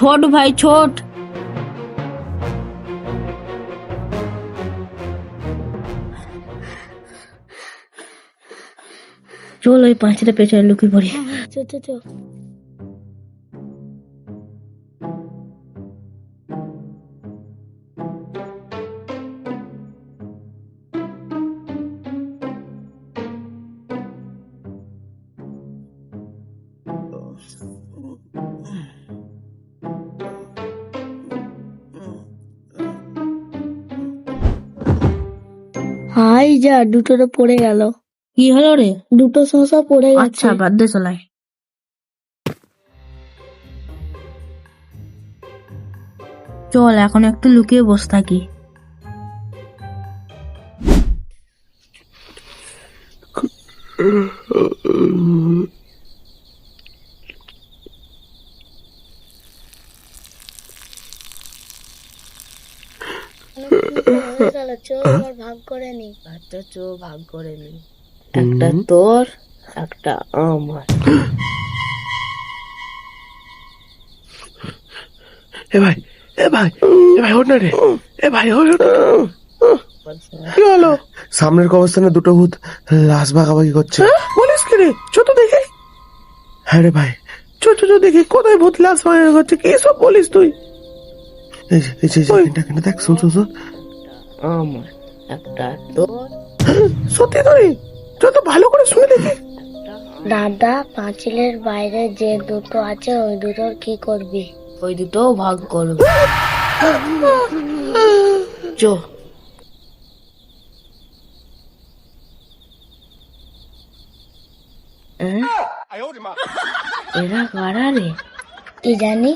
ছোট ভাই ছোট। চল ওই পাঁচটা পেছনে লুকিয়ে পড়ি। হাই যা দুটো তো পড়ে গেল। কি হলো রে? দুটো শশা পড়ে গেছে। আচ্ছা বাদ দে চলাই চল এখন একটু লুকিয়ে বসে থাকি। হয়ে গেল চল এবার ভাগ করে নি। আচ্ছা চো ভাগ করে নি। একটা তোর একটা আমার। এ ভাই এ ভাই এ ভাই ওঠ না রে। এ ভাই ওঠ। কি হলো? সামনের কবরস্থানে দুটো ভূত লাশ ভাগাভাগি করছে। বলিস কি রে? ছোট দেখে। হ্যাঁ রে ভাই। ছোট ছোট দেখি কোথায় ভূত লাশ ভাগাভাগি করছে? কি সব বলিস তুই? এই যে, এই যে, এই যে, এখানটা, এখানটা দেখ শুন শুন শুন। আমার একটা সত্যি তুই? যত ভালো করে শুনে দেখি। দাদা পাঁচিলের বাইরে যে দুটো আছে ওই দুটোর কি করবি? ওই দুটো ভাগ করবে চো। এরা কারা রে? কি জানি?